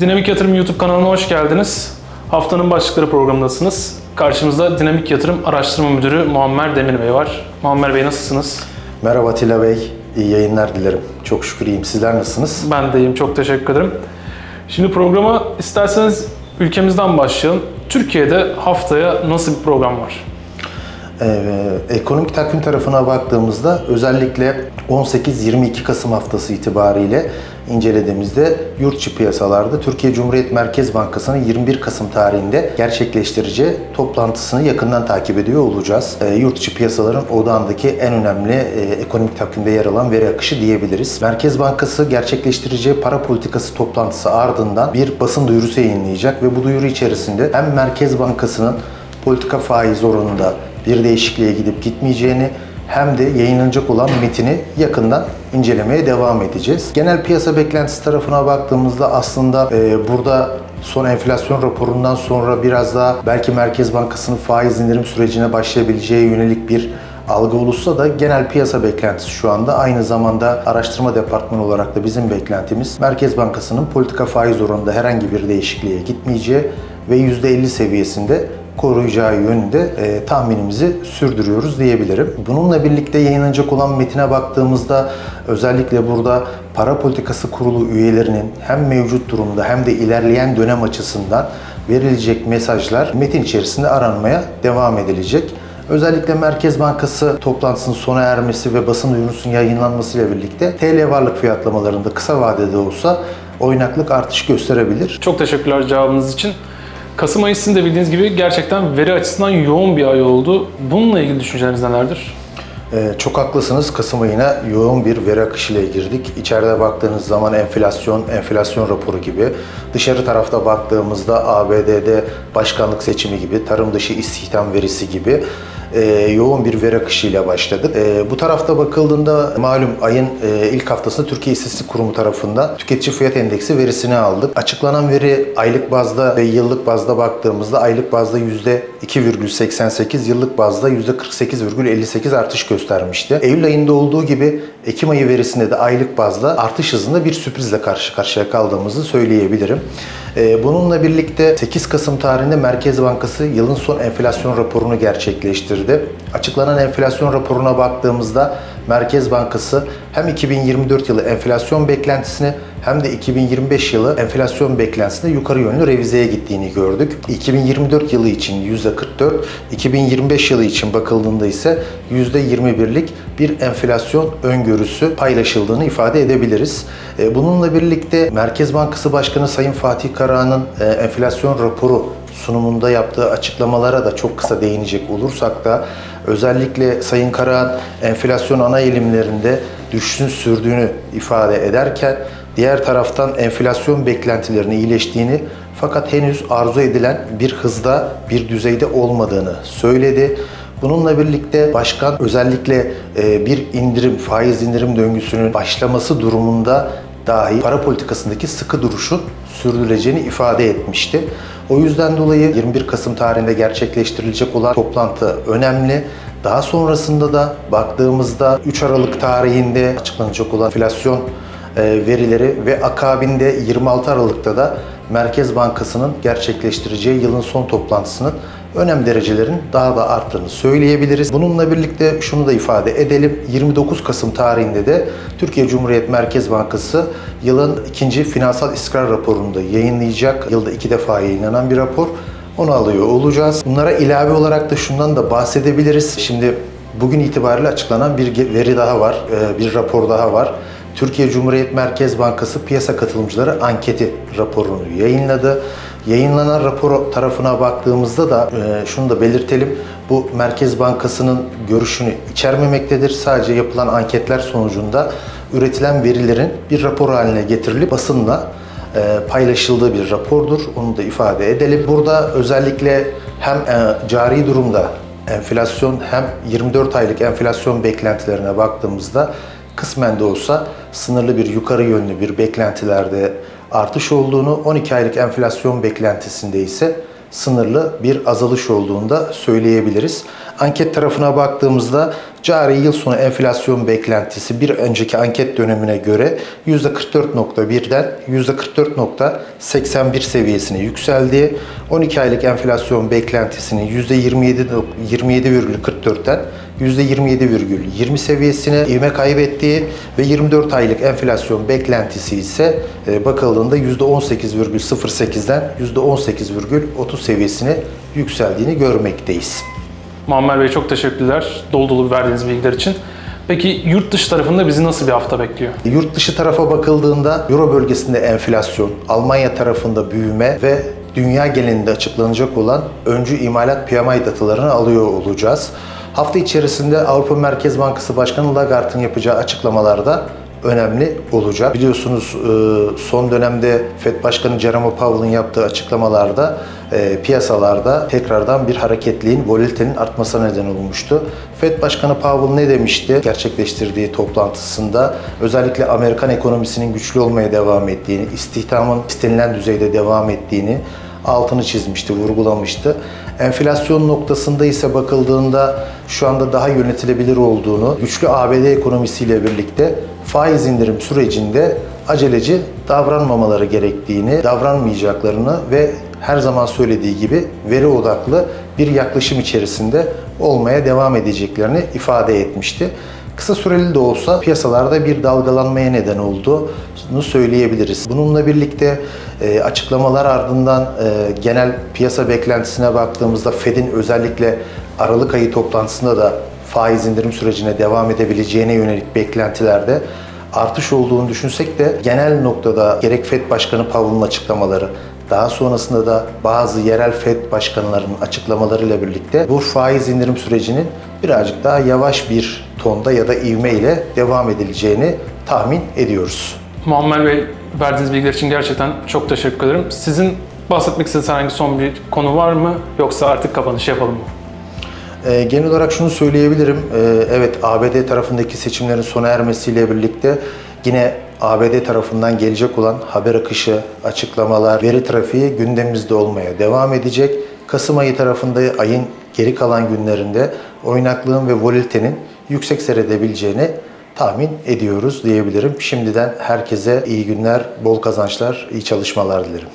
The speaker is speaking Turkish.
Dinamik Yatırım YouTube kanalına hoş geldiniz. Haftanın başlıkları programındasınız. Karşımızda Dinamik Yatırım Araştırma Müdürü Muammer Demir Bey var. Muammer Bey nasılsınız? Merhaba Atilla Bey, iyi yayınlar dilerim. Çok şükür iyiyim. Sizler nasılsınız? Ben de iyiyim, çok teşekkür ederim. Şimdi programa isterseniz ülkemizden başlayalım. Türkiye'de haftaya nasıl bir program var? Ee, ekonomik takvim tarafına baktığımızda özellikle 18-22 Kasım haftası itibariyle incelediğimizde yurt içi piyasalarda Türkiye Cumhuriyet Merkez Bankası'nın 21 Kasım tarihinde gerçekleştireceği toplantısını yakından takip ediyor olacağız. Ee, yurt piyasaların odağındaki en önemli e, ekonomik takvimde yer alan veri akışı diyebiliriz. Merkez Bankası gerçekleştireceği para politikası toplantısı ardından bir basın duyurusu yayınlayacak ve bu duyuru içerisinde hem Merkez Bankası'nın politika faiz oranında bir değişikliğe gidip gitmeyeceğini hem de yayınlanacak olan metini yakından incelemeye devam edeceğiz. Genel piyasa beklentisi tarafına baktığımızda aslında e, burada son enflasyon raporundan sonra biraz daha belki Merkez Bankası'nın faiz indirim sürecine başlayabileceği yönelik bir algı olursa da genel piyasa beklentisi şu anda aynı zamanda araştırma departmanı olarak da bizim beklentimiz Merkez Bankası'nın politika faiz oranında herhangi bir değişikliğe gitmeyeceği ve %50 seviyesinde koruyacağı yönünde e, tahminimizi sürdürüyoruz diyebilirim. Bununla birlikte yayınlanacak olan metine baktığımızda özellikle burada para politikası kurulu üyelerinin hem mevcut durumda hem de ilerleyen dönem açısından verilecek mesajlar metin içerisinde aranmaya devam edilecek. Özellikle Merkez Bankası toplantısının sona ermesi ve basın duyurusunun yayınlanmasıyla birlikte TL varlık fiyatlamalarında kısa vadede olsa oynaklık artış gösterebilir. Çok teşekkürler cevabınız için. Kasım ayı sizin de bildiğiniz gibi gerçekten veri açısından yoğun bir ay oldu. Bununla ilgili düşünceleriniz nelerdir? Ee, çok haklısınız. Kasım ayına yoğun bir veri akışıyla girdik. İçeride baktığınız zaman enflasyon, enflasyon raporu gibi. Dışarı tarafta baktığımızda ABD'de başkanlık seçimi gibi, tarım dışı istihdam verisi gibi e, yoğun bir veri akışıyla başladık. E, bu tarafta bakıldığında malum ayın e, ilk haftasında Türkiye İstatistik Kurumu tarafından tüketici fiyat endeksi verisini aldık. Açıklanan veri aylık bazda ve yıllık bazda baktığımızda aylık bazda %2,88, yıllık bazda %48,58 artış göstermişti. Eylül ayında olduğu gibi Ekim ayı verisinde de aylık bazda artış hızında bir sürprizle karşı karşıya kaldığımızı söyleyebilirim. Ee, Bununla birlikte 8 Kasım tarihinde Merkez Bankası yılın son enflasyon raporunu gerçekleştirdi. Açıklanan enflasyon raporuna baktığımızda Merkez Bankası hem 2024 yılı enflasyon beklentisini hem de 2025 yılı enflasyon beklentisinde yukarı yönlü revizeye gittiğini gördük. 2024 yılı için %44, 2025 yılı için bakıldığında ise %21'lik bir enflasyon öngörüsü paylaşıldığını ifade edebiliriz. E, Bununla birlikte Merkez Bankası Başkanı Sayın Fatih Karahan'ın e, enflasyon raporu sunumunda yaptığı açıklamalara da çok kısa değinecek olursak da özellikle Sayın Karahan enflasyon ana eğilimlerinde düşüşün sürdüğünü ifade ederken diğer taraftan enflasyon beklentilerinin iyileştiğini fakat henüz arzu edilen bir hızda, bir düzeyde olmadığını söyledi. Bununla birlikte başkan özellikle e, bir indirim, faiz indirim döngüsünün başlaması durumunda dahi para politikasındaki sıkı duruşun sürdürüleceğini ifade etmişti. O yüzden dolayı 21 Kasım tarihinde gerçekleştirilecek olan toplantı önemli. Daha sonrasında da baktığımızda 3 Aralık tarihinde açıklanacak olan enflasyon verileri ve akabinde 26 Aralık'ta da Merkez Bankası'nın gerçekleştireceği yılın son toplantısının önem derecelerin daha da arttığını söyleyebiliriz. Bununla birlikte şunu da ifade edelim. 29 Kasım tarihinde de Türkiye Cumhuriyet Merkez Bankası yılın ikinci finansal istikrar raporunu da yayınlayacak. Yılda iki defa yayınlanan bir rapor. Onu alıyor olacağız. Bunlara ilave olarak da şundan da bahsedebiliriz. Şimdi bugün itibariyle açıklanan bir veri daha var, e, bir rapor daha var. Türkiye Cumhuriyet Merkez Bankası piyasa katılımcıları anketi raporunu yayınladı. Yayınlanan rapor tarafına baktığımızda da e, şunu da belirtelim. Bu Merkez Bankası'nın görüşünü içermemektedir. Sadece yapılan anketler sonucunda üretilen verilerin bir rapor haline getirilip basınla e, paylaşıldığı bir rapordur. Onu da ifade edelim. Burada özellikle hem e, cari durumda enflasyon hem 24 aylık enflasyon beklentilerine baktığımızda kısmen de olsa sınırlı bir yukarı yönlü bir beklentilerde artış olduğunu, 12 aylık enflasyon beklentisinde ise sınırlı bir azalış olduğunu da söyleyebiliriz. Anket tarafına baktığımızda Cari yıl sonu enflasyon beklentisi bir önceki anket dönemine göre %44.1'den %44.81 seviyesine yükseldi. 12 aylık enflasyon beklentisinin %27 27,44'ten %27,20 seviyesine ivme kaybettiği ve 24 aylık enflasyon beklentisi ise e, bakıldığında %18,08'den %18,30 seviyesine yükseldiğini görmekteyiz. Muammer Bey çok teşekkürler dolu dolu verdiğiniz bilgiler için. Peki yurt dışı tarafında bizi nasıl bir hafta bekliyor? Yurt dışı tarafa bakıldığında Euro bölgesinde enflasyon, Almanya tarafında büyüme ve dünya genelinde açıklanacak olan öncü imalat PMI datalarını alıyor olacağız. Hafta içerisinde Avrupa Merkez Bankası Başkanı Lagarde'ın yapacağı açıklamalarda önemli olacak. Biliyorsunuz e, son dönemde FED Başkanı Jerome Powell'ın yaptığı açıklamalarda e, piyasalarda tekrardan bir hareketliğin, volatilitenin artmasına neden olmuştu. FED Başkanı Powell ne demişti gerçekleştirdiği toplantısında? Özellikle Amerikan ekonomisinin güçlü olmaya devam ettiğini, istihdamın istenilen düzeyde devam ettiğini altını çizmişti, vurgulamıştı. Enflasyon noktasında ise bakıldığında şu anda daha yönetilebilir olduğunu, güçlü ABD ekonomisiyle birlikte faiz indirim sürecinde aceleci davranmamaları gerektiğini, davranmayacaklarını ve her zaman söylediği gibi veri odaklı bir yaklaşım içerisinde olmaya devam edeceklerini ifade etmişti. Kısa süreli de olsa piyasalarda bir dalgalanmaya neden olduğunu söyleyebiliriz. Bununla birlikte e, açıklamalar ardından e, genel piyasa beklentisine baktığımızda Fed'in özellikle Aralık ayı toplantısında da faiz indirim sürecine devam edebileceğine yönelik beklentilerde artış olduğunu düşünsek de genel noktada gerek Fed Başkanı Powell'ın açıklamaları, daha sonrasında da bazı yerel FED başkanlarının açıklamalarıyla birlikte bu faiz indirim sürecinin birazcık daha yavaş bir tonda ya da ivme ile devam edileceğini tahmin ediyoruz. Muammer Bey verdiğiniz bilgiler için gerçekten çok teşekkür ederim. Sizin bahsetmek istediğiniz herhangi son bir konu var mı? Yoksa artık kapanış yapalım mı? Ee, genel olarak şunu söyleyebilirim. Ee, evet ABD tarafındaki seçimlerin sona ermesiyle birlikte yine ABD tarafından gelecek olan haber akışı, açıklamalar, veri trafiği gündemimizde olmaya devam edecek. Kasım ayı tarafında ayın geri kalan günlerinde oynaklığın ve volatilitenin yüksek seyredebileceğini tahmin ediyoruz diyebilirim. Şimdiden herkese iyi günler, bol kazançlar, iyi çalışmalar dilerim.